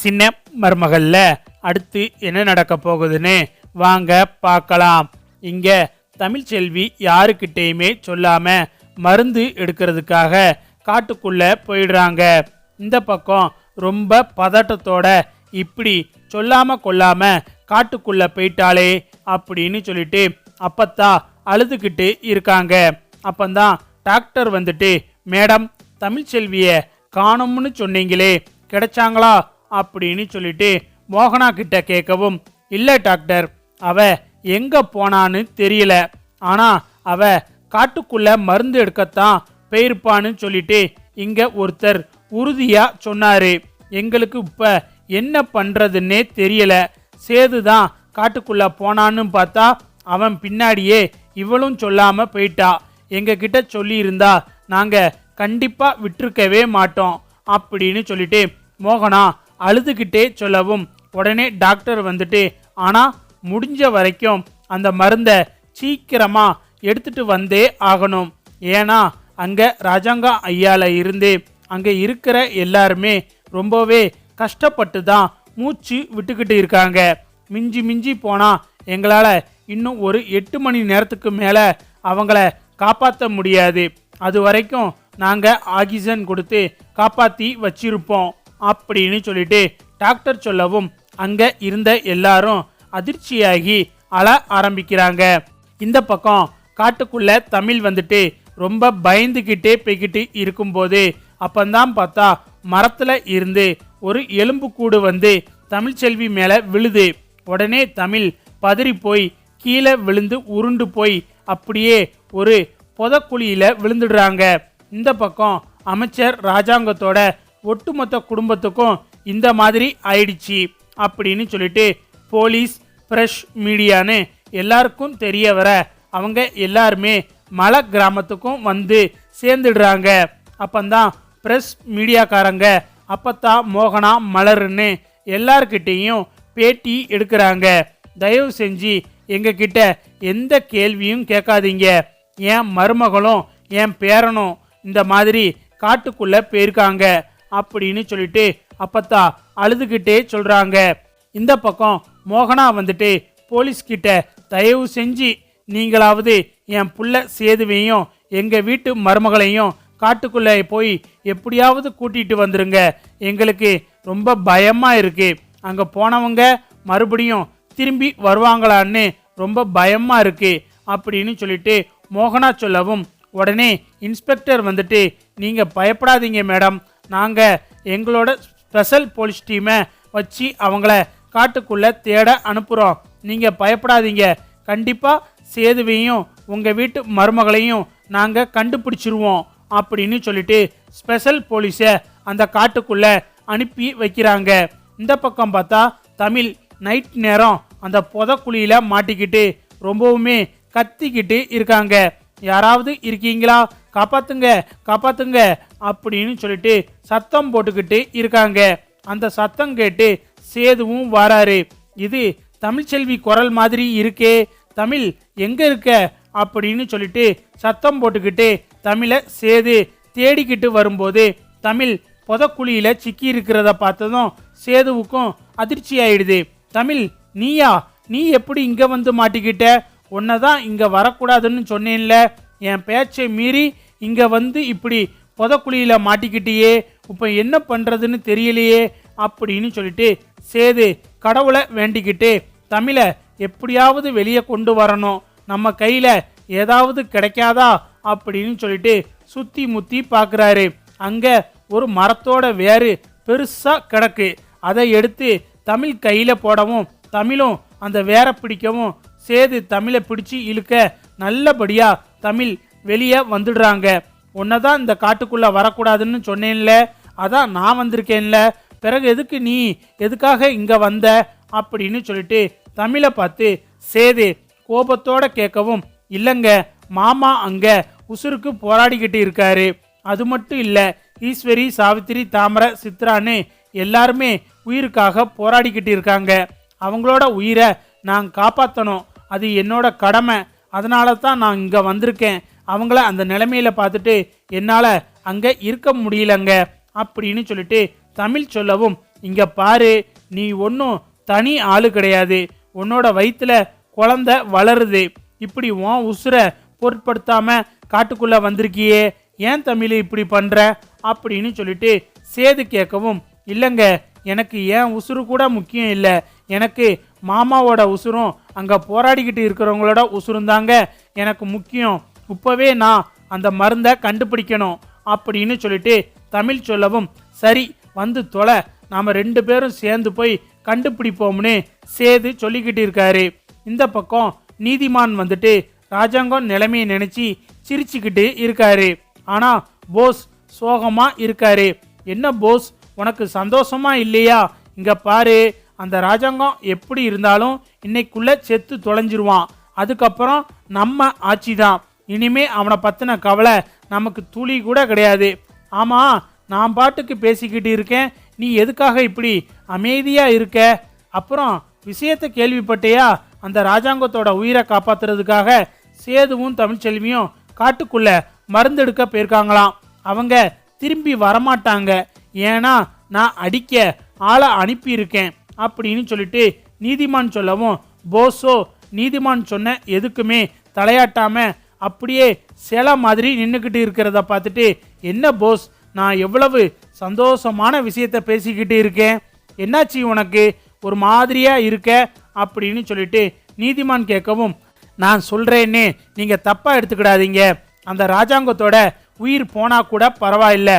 சின்ன மருமகளில் அடுத்து என்ன நடக்க போகுதுன்னு வாங்க பார்க்கலாம். இங்கே தமிழ்ச்செல்வி யாருக்கிட்டேயுமே சொல்லாமல் மருந்து எடுக்கிறதுக்காக காட்டுக்குள்ளே போயிடுறாங்க. இந்த பக்கம் ரொம்ப பதட்டத்தோட இப்படி சொல்லாமல் கொள்ளாமல் காட்டுக்குள்ளே போயிட்டாளே அப்படின்னு சொல்லிட்டு அப்பத்தா அழுதுகிட்டு இருக்காங்க. அப்பந்தான் டாக்டர் வந்துட்டு மேடம் தமிழ்ச்செல்வியை காணும்னு சொன்னீங்களே கிடைச்சாங்களா? அப்படின்னு சொல்லிட்டு மோகனா கிட்ட கேட்கவும் இல்லை டாக்டர். அவ எங்க போனான்னு தெரியல. ஆனா அவ காட்டுக்குள்ள மருந்து எடுக்கத்தான் போயிருப்பான்னு சொல்லிட்டு இங்க ஒருத்தர் உறுதியா சொன்னாரு. எங்களுக்கு இப்ப என்ன பண்றதுன்னே தெரியல. சேதுதான் காட்டுக்குள்ள போனான்னு பார்த்தா அவன் பின்னாடியே இவளும் சொல்லாம போயிட்டா. எங்க கிட்ட சொல்லியிருந்தா நாங்க கண்டிப்பா விட்டுருக்கவே மாட்டோம் அப்படின்னு சொல்லிட்டு மோகனா அழுதுகிட்டே சொல்லவும் உடனே டாக்டர் வந்துட்டு ஆனால் முடிஞ்ச வரைக்கும் அந்த மருந்தை சீக்கிரமாக எடுத்துட்டு வந்தே ஆகணும். ஏன்னா அங்கே ராஜாங்கா ஐயால இருந்து அங்கே இருக்கிற எல்லாருமே ரொம்பவே கஷ்டப்பட்டு தான் மூச்சு விட்டுக்கிட்டு இருக்காங்க. மிஞ்சி மிஞ்சி போனால் எங்களால் இன்னும் ஒரு எட்டு மணி நேரத்துக்கு மேலே அவங்கள காப்பாற்ற முடியாது. அது வரைக்கும் நாங்கள் ஆக்சிஜன் கொடுத்து காப்பாற்றி வச்சிருப்போம். அப்படின்னு சொல்லிட்டு டாக்டர் சொல்லவும் அங்கே இருந்த எல்லாரும் அதிர்ச்சியாகி அழ ஆரம்பிக்கிறாங்க. இந்த பக்கம் காட்டுக்குள்ள தமிழ் வந்துட்டு ரொம்ப பயந்துகிட்டே போய்கிட்டு இருக்கும்போது அப்பந்தான் பார்த்தா மரத்தில் இருந்து ஒரு எலும்பு கூடு வந்து தமிழ்ச்செல்வி மேலே விழுது. உடனே தமிழ் பதறி போய் கீழே விழுந்து உருண்டு போய் அப்படியே ஒரு புதக்குழியில் விழுந்துடுறாங்க. இந்த பக்கம் அமைச்சர் ராஜாங்கத்தோட ஒட்டுமொத்த குடும்பத்துக்கும் இந்த மாதிரி ஆயிடுச்சு அப்படின்னு சொல்லிட்டு போலீஸ் ஃப்ரெஷ் மீடியான்னு எல்லாருக்கும் தெரிய வர அவங்க எல்லாருமே மலை கிராமத்துக்கும் வந்து சேர்ந்துடுறாங்க. அப்பந்தான் ப்ரெஸ் மீடியாக்காரங்க அப்பத்தா மோகனா மலருன்னு எல்லார்கிட்டேயும் பேட்டி எடுக்கிறாங்க. தயவு செஞ்சு எங்ககிட்ட எந்த கேள்வியும் கேட்காதீங்க. என் மருமகளும் என் பேரனும் இந்த மாதிரி காட்டுக்குள்ளே போயிருக்காங்க. அப்படின்னு சொல்லிட்டு அப்பத்தா அழுதுகிட்டே சொல்றாங்க. இந்த பக்கம் மோகனா வந்துட்டு போலீஸ்கிட்ட தயவு செஞ்சு நீங்களாவது என் புள்ள சேதுவையும் எங்க வீட்டு மருமகளையும் காட்டுக்குள்ளே போய் எப்படியாவது கூட்டிட்டு வந்துருங்க. எங்களுக்கு ரொம்ப பயமாக இருக்கு. அங்கே போனவங்க மறுபடியும் திரும்பி வருவாங்களான்னு ரொம்ப பயமாக இருக்கு அப்படின்னு சொல்லிட்டு மோகனா சொல்லவும் உடனே இன்ஸ்பெக்டர் வந்துட்டு நீங்கள் பயப்படாதீங்க மேடம். நாங்கள் எங்களோட ஸ்பெஷல் போலீஸ் டீமை வச்சு அவங்கள காட்டுக்குள்ளே தேட அனுப்புகிறோம் நீங்கள் பயப்படாதீங்க. கண்டிப்பாக சேதுவையும் உங்கள் வீட்டு மருமகளையும் நாங்கள் கண்டுபிடிச்சிருவோம் அப்படின்னு சொல்லிட்டு ஸ்பெஷல் போலீஸை அந்த காட்டுக்குள்ளே அனுப்பி வைக்கிறாங்க. இந்த பக்கம் பார்த்தா தமிழ் நைட் நேரம் அந்த புதக்குழியில் மாட்டிக்கிட்டு ரொம்பவுமே கத்திக்கிட்டு இருக்காங்க. யாராவது இருக்கீங்களா? காப்பாத்துங்க காப்பாத்துங்க அப்படின்னு சொல்லிட்டு சத்தம் போட்டுக்கிட்டு இருக்காங்க. அந்த சத்தம் கேட்டு சேதுவும் வராரு. இது தமிழ்ச்செல்வி குரல் மாதிரி இருக்கே தமிழ் எங்க இருக்க? அப்படின்னு சொல்லிட்டு சத்தம் போட்டுக்கிட்டு தமிழை சேது தேடிக்கிட்டு வரும்போது தமிழ் புதக்குழியில் சிக்கி இருக்கிறத பார்த்ததும் சேதுவுக்கும் அதிர்ச்சி ஆயிடுது. தமிழ் நீயா? நீ எப்படி இங்கே வந்து மாட்டிக்கிட்ட? உன்னை தான் இங்கே வரக்கூடாதுன்னு சொன்னேன்ல. என் பேச்சை மீறி இங்கே வந்து இப்படி புதக்குழியில் மாட்டிக்கிட்டியே இப்போ என்ன பண்ணுறதுன்னு தெரியலையே அப்படின்னு சொல்லிட்டு சேது கடவுளை வேண்டிக்கிட்டு தமிழை எப்படியாவது வெளியே கொண்டு வரணும். நம்ம கையில் ஏதாவது கிடைக்காதா அப்படின்னு சொல்லிட்டு சுற்றி முத்தி பார்க்குறாரு அங்கே ஒரு மரத்தோட வேறு பெருசாக கிடக்கு. அதை எடுத்து தமிழ் கையில் போடவும் தமிழும் அந்த வேரை பிடிக்கவும் சேது தமிழை பிடிச்சி இழுக்க நல்லபடியாக தமிழ் வெளியே வந்துடுறாங்க. உன்னதான் இந்த காட்டுக்குள்ளே வரக்கூடாதுன்னு சொன்னேன்ல. அதான் நான் வந்திருக்கேன்ல. பிறகு எதுக்கு நீ? எதுக்காக இங்கே வந்த? அப்படின்னு சொல்லிட்டு தமிழை பார்த்து சேது கோபத்தோட கேட்கவும் இல்லைங்க மாமா அங்கே உசுருக்கு போராடிக்கிட்டு இருக்காரு. அது மட்டும் இல்லை ஈஸ்வரி சாவித்திரி தாமரை சித்ரான்னு எல்லாருமே உயிருக்காக போராடிக்கிட்டு இருக்காங்க. அவங்களோட உயிரை நான் காப்பாற்றணும் அது என்னோட கடமை. அதனால தான் நான் இங்கே வந்திருக்கேன். அவங்கள அந்த நிலைமையில பார்த்துட்டு என்னால் அங்கே இருக்க முடியலங்க அப்படின்னு சொல்லிட்டு தமிழ் சொல்லவும் இங்கே பாரு நீ ஒன்றும் தனி ஆளு கிடையாது. உன்னோட வயிற்றில் குழந்த வளருது. இப்படி உன் உசுரை பொருட்படுத்தாம காட்டுக்குள்ளே வந்திருக்கியே. ஏன் தமிழ் இப்படி பண்ணுற அப்படின்னு சொல்லிட்டு சேது கேட்கவும் இல்லைங்க எனக்கு ஏன் உசுறு கூட முக்கியம் இல்லை. எனக்கு மாமாவோட உசுரும் அங்கே போராடிக்கிட்டு இருக்கிறவங்களோட உசுரும் தாங்க எனக்கு முக்கியம். இப்போவே நான் அந்த மருந்தை கண்டுபிடிக்கணும் அப்படின்னு சொல்லிட்டு தமிழ் சொல்லவும் சரி வந்து தொலை. நாம் ரெண்டு பேரும் சேர்ந்து போய் கண்டுபிடிப்போம்னு சேது சொல்லிக்கிட்டு இருக்காரு. இந்த பக்கம் நீதிமான் வந்துட்டு ராஜாங்கம் நிலைமையை நினச்சி சிரிச்சுக்கிட்டு இருக்காரு. ஆனால் போஸ் சோகமாக இருக்காரு. என்ன போஸ் உனக்கு சந்தோஷமா இல்லையா? இங்கே பாரு அந்த ராஜாங்கம் எப்படி இருந்தாலும் இன்னைக்குள்ளே செத்து தொலைஞ்சிருவான். அதுக்கப்புறம் நம்ம ஆட்சி தான் இனிமே அவனை பற்றின கவலை நமக்கு துளி கூட கிடையாது. ஆமாம் நான் பாட்டுக்கு பேசிக்கிட்டு இருக்கேன். நீ எதுக்காக இப்படி அமைதியாக இருக்க? அப்புறம் விஷயத்தை கேள்விப்பட்டியா? அந்த ராஜாங்கத்தோட உயிரை காப்பாத்துறதுக்காக சேதுவும் தமிழ்ச்செல்வியும் காட்டுக்குள்ள மருந்தெடுக்க போயிருக்காங்களாம். அவங்க திரும்பி வரமாட்டாங்க. ஏன்னா நான் அடிக்க ஆளை அனுப்பியிருக்கேன் அப்படின்னு சொல்லிட்டு நீதிமான் சொல்லவும் போஸோ நீதிமான் சொன்ன எதுக்குமே தலையாட்டாமல் அப்படியே சில மாதிரி நின்றுக்கிட்டு இருக்கிறத பார்த்துட்டு என்ன போஸ் நான் எவ்வளவு சந்தோஷமான விஷயத்த பேசிக்கிட்டு இருக்கேன்? என்னாச்சு உனக்கு? ஒரு மாதிரியாக இருக்க? அப்படின்னு சொல்லிட்டு நீதிமான் கேட்கவும் நான் சொல்கிறேன்னு நீங்கள் தப்பாக எடுத்துக்கிடாதீங்க. அந்த ராஜாங்கத்தோட உயிர் போனால் கூட பரவாயில்ல.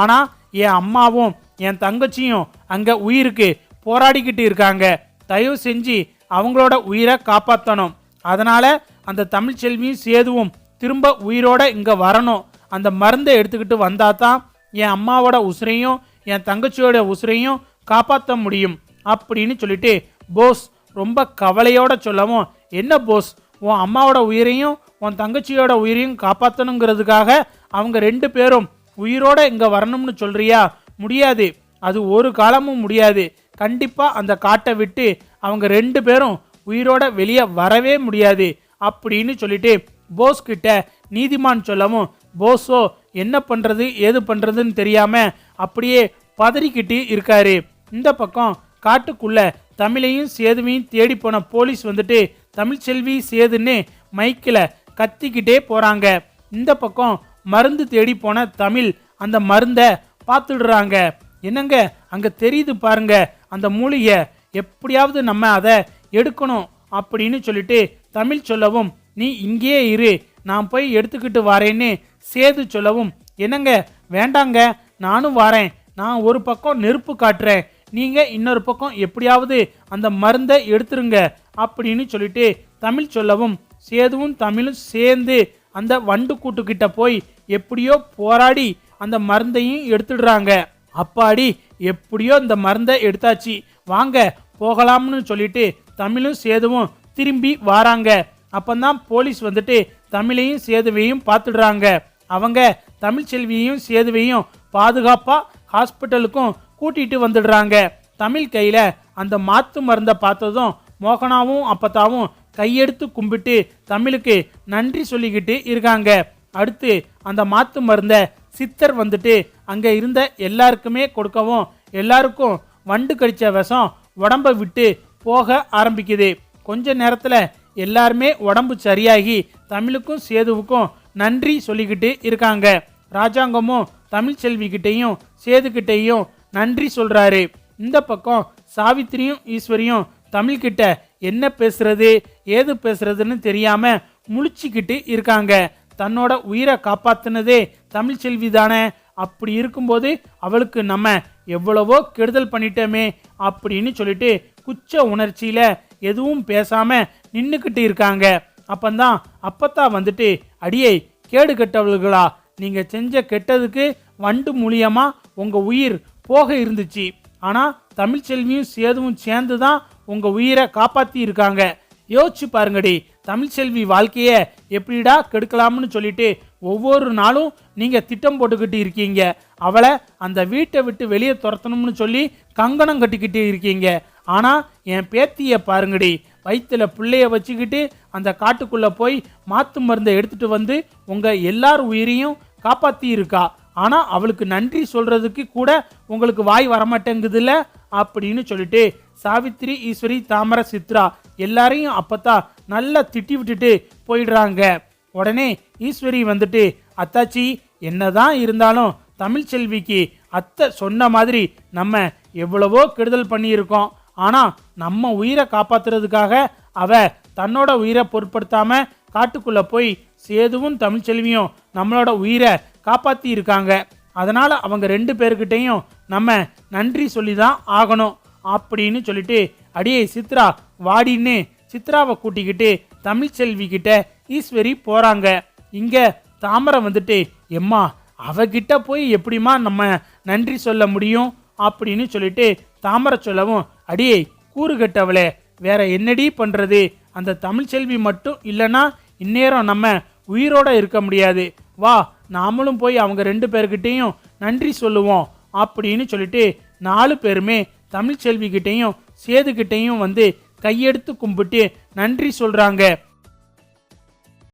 ஆனால் என் அம்மாவும் என் தங்கச்சியும் அங்கே உயிருக்கு போராடிக்கிட்டு இருக்காங்க. தயவு செஞ்சு அவங்களோட உயிரை காப்பாற்றணும் அதனால் அந்த தமிழ்ச்செல்வியும் சேதுவும் திரும்ப உயிரோட இங்கே வரணும். அந்த மருந்தை எடுத்துக்கிட்டு வந்தால் தான் என் அம்மாவோட உசுரையும் என் தங்கச்சியோட உசுரையும் காப்பாற்ற முடியும் அப்படின்னு சொல்லிட்டு போஸ் ரொம்ப கவலையோட சொல்லவும் என்ன போஸ்? உன் அம்மாவோட உயிரையும் உன் தங்கச்சியோட உயிரையும் காப்பாற்றணுங்கிறதுக்காக அவங்க ரெண்டு பேரும் உயிரோட இங்கே வரணும்னு சொல்கிறியா முடியாது. அது ஒரு காலமும் முடியாது. கண்டிப்பாக அந்த காட்டை விட்டு அவங்க ரெண்டு பேரும் உயிரோட வெளியே வரவே முடியாது. அப்படின்னு சொல்லிட்டு போஸ் கிட்ட நீதிமான் சொல்லவும் போஸோ என்ன பண்ணுறது ஏது பண்ணுறதுன்னு தெரியாமல் அப்படியே பதறிக்கிட்டு இருக்காரு. இந்த பக்கம் காட்டுக்குள்ள தமிழையும் சேதுவையும் தேடி போன போலீஸ் வந்துட்டு தமிழ்ச்செல்வி சேதுன்னு மைக்கில் கத்திக்கிட்டே போகிறாங்க இந்த பக்கம் மருந்து தேடி போன தமிழ் அந்த மருந்தை பார்த்துடுறாங்க. என்னங்க அங்கே தெரியுது பாருங்க அந்த மூலிகை எப்படியாவது நம்ம அதை எடுக்கணும் அப்படின்னு சொல்லிட்டு தமிழ் சொல்லவும் நீ இங்கேயே இரு நான் போய் எடுத்துக்கிட்டு வரேன்னு சேது சொல்லவும் என்னங்க வேண்டாங்க நானும் வரேன் நான் ஒரு பக்கம் நெருப்பு காட்டுறேன் நீங்கள் இன்னொரு பக்கம் எப்படியாவது அந்த மருந்தை எடுத்துருங்க அப்படின்னு சொல்லிட்டு தமிழ் சொல்லவும் சேதுவும் தமிழும் சேர்ந்து அந்த வண்டு கூட்டுக்கிட்ட போய் எப்படியோ போராடி அந்த மருந்தையும் எடுத்துடுறாங்க. அப்பாடி எப்படியோ இந்த மருந்தை எடுத்தாச்சு வாங்க போகலாம்னு சொல்லிட்டு தமிழும் சேதுவும் திரும்பி வாராங்க. அப்பந்தான் போலீஸ் வந்துட்டு தமிழையும் சேதுவையும் பார்த்துடுறாங்க. அவங்க தமிழ்ச்செல்வியையும் சேதுவையும் பாதுகாப்பாக ஹாஸ்பிட்டலுக்கும் கூட்டிகிட்டு வந்துடுறாங்க. தமிழ் கையில் அந்த மாத்து மருந்தை பார்த்ததும் மோகனாவும் அப்பத்தாவும் கையெடுத்து கும்பிட்டு தமிழுக்கு நன்றி சொல்லிக்கிட்டு இருக்காங்க. அடுத்து அந்த மாத்து மருந்தை சித்தர் வந்துட்டு அங்கே இருந்த எல்லாருக்குமே கொடுக்கவும் எல்லாருக்கும் வண்டு கடித்த விஷம் உடம்ப விட்டு போக ஆரம்பிக்குது. கொஞ்ச நேரத்தில் எல்லாருமே உடம்பு சரியாகி தமிழுக்கும் சேதுவுக்கும் நன்றி சொல்லிக்கிட்டு இருக்காங்க. ராஜாங்கமும் தமிழ்ச்செல்வி செல்விக்கிட்டேயும் சேதுக்கிட்டையும் நன்றி சொல்கிறாரு இந்த பக்கம் சாவித்திரியும் ஈஸ்வரியும் தமிழ்கிட்ட என்ன பேசுறது ஏது பேசுறதுன்னு தெரியாமல் முழிச்சிக்கிட்டு இருக்காங்க. தன்னோட உயிரை காப்பாத்துனதே தமிழ்ச்செல்வி தானே. அப்படி இருக்கும்போது அவளுக்கு நம்ம எவ்வளவோ கெடுதல் பண்ணிட்டோமே அப்படின்னு சொல்லிட்டு குச்ச உணர்ச்சியில் எதுவும் பேசாமல் நின்றுக்கிட்டு இருக்காங்க. அப்பந்தான் அப்பத்தா வந்துட்டு அடியை கேடு கெட்டவர்களா நீங்கள் செஞ்ச கெட்டதுக்கு வண்டு மூலியமா உங்கள் உயிர் போக இருந்துச்சு. ஆனால் தமிழ்ச்செல்வியும் சேதுவும் சேர்ந்து தான் உங்கள் உயிரை காப்பாற்றி இருக்காங்க. யோசிச்சு பாருங்கடி தமிழ்ச்செல்வி வாழ்க்கையை எப்படிடா கெடுக்கலாம்னு சொல்லிட்டு ஒவ்வொரு நாளும் நீங்கள் திட்டம் போட்டுக்கிட்டு இருக்கீங்க. அவளை அந்த வீட்டை விட்டு வெளியே துரத்தணும்னு சொல்லி கங்கணம் கட்டிக்கிட்டு இருக்கீங்க. ஆனால் என் பேத்தியை பாருங்கடி வயிற்றில் பிள்ளைய வச்சுக்கிட்டு அந்த காட்டுக்குள்ளே போய் மாத்து மருந்தை எடுத்துகிட்டு வந்து உங்கள் எல்லார் உயிரையும் காப்பாற்றி இருக்கா ஆனால் அவளுக்கு நன்றி சொல்கிறதுக்கு கூட உங்களுக்கு வாய் வரமாட்டேங்குதுல்ல? அப்படின்னு சொல்லிட்டு சாவித்திரி ஈஸ்வரி தாமர சித்ரா எல்லாரையும் அப்போத்தான் நல்லா திட்டி விட்டுட்டு போயிடுறாங்க. உடனே ஈஸ்வரி வந்துட்டு அத்தாச்சி என்னதான் இருந்தாலும் தமிழ்ச்செல்விக்கு அத்தை சொன்ன மாதிரி நம்ம எவ்வளவோ கெடுதல் பண்ணியிருக்கோம். ஆனால் நம்ம உயிரை காப்பாத்துறதுக்காக அவ தன்னோட உயிரை பொருட்படுத்தாமல் காட்டுக்குள்ளே போய் சேதுவும் தமிழ்ச்செல்வியும் நம்மளோட உயிரை காப்பாற்றி இருக்காங்க. அதனால் அவங்க ரெண்டு பேர்கிட்டையும் நம்ம நன்றி சொல்லி தான் ஆகணும் அப்படின்னு சொல்லிட்டு அடியே சித்ரா வாடின்னு சித்ராவை கூட்டிக்கிட்டு தமிழ்ச்செல்வி கிட்ட ஈஸ்வரி போகிறாங்க இங்கே தாமரை வந்துட்டு எம்மா அவகிட்ட போய் எப்படிம்மா நம்ம நன்றி சொல்ல முடியும்? அப்படின்னு சொல்லிட்டு தாமரை சொல்லவும் அடியே கூறுகட்டவளே வேற என்னடி பண்றது? அந்த தமிழ்ச்செல்வி மட்டும் இல்லைன்னா இந்நேரம் நம்ம உயிரோட இருக்க முடியாது. வா நாமளும் போய் அவங்க ரெண்டு பேர்கிட்டையும் நன்றி சொல்லுவோம் அப்படின்னு சொல்லிட்டு நாலு பேருமே தமிழ்ச்செல்விக்கிட்டேயும் சேதுகிட்டையும் வந்து கையெடுத்து கும்பிட்டு நன்றி சொல்கிறாங்க